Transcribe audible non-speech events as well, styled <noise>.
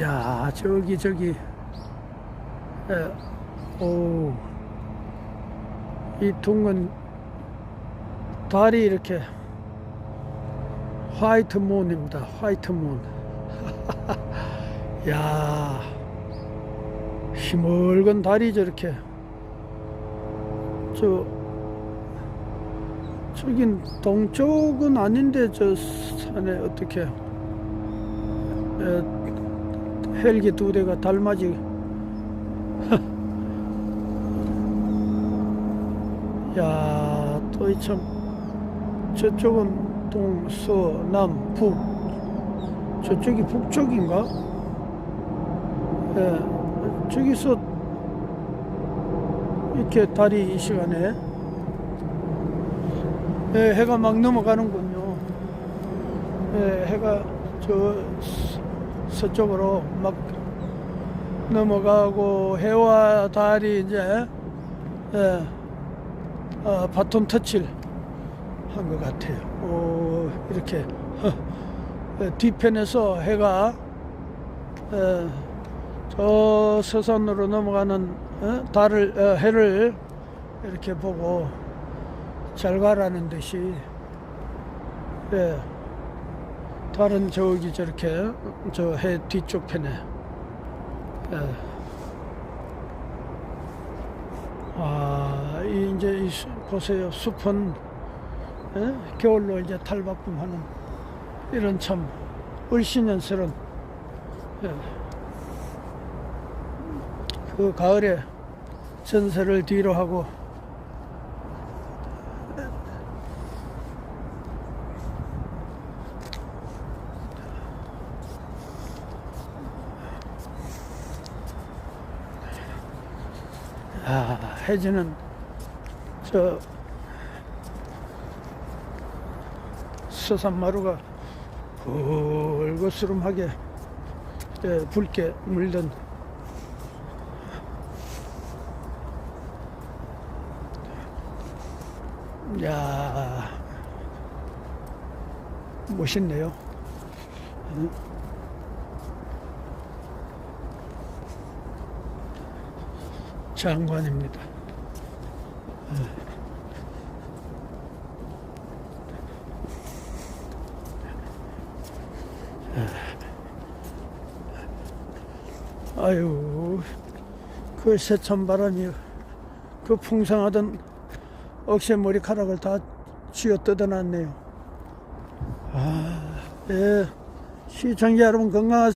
야, 저기, 저기, 에, 오, 이 둥근 달이 이렇게. 화이트 문입니다. 화이트 문. <laughs> 야, 힘을건 달이 저렇게, 저, 저긴 동쪽은 아닌데 저 산에 어떻게. 에, 헬기 두 대가 달맞이 <laughs> 야, 또이 참 저쪽은 동서남 북 저쪽이 북쪽인가? 예, 저기서 이렇게 달이 이 시간에 예, 해가 막 넘어가는군요. 예, 해가 저 서- 서쪽으로 막 넘어가고 해와 달이 이제 예, 아, 바톤 터치를 한 것 같아요. 오, 이렇게 예, 뒤편에서 해가 예, 저 서산으로 넘어가는 어? 달을 어, 해를 이렇게 보고 잘 가라는 듯이 예, 달은 저기 저렇게 저 해 뒤쪽 편에 예. 아, 이 이제 이 수- 보세요. 숲은 예? 겨울로 이제 탈바꿈하는 이런 참 을씨년스런 예. 그 가을에 전세를 뒤로 하고 아, 해지는 저 서산마루가 붉으스름하게 예, 붉게 물든 야 멋있네요. 장관입니다. 아유, 그 세찬 바람이 그 풍성하던 억새 머리카락을 다 쥐어 뜯어놨네요. 아, 예. 시청자 여러분 건강하세요.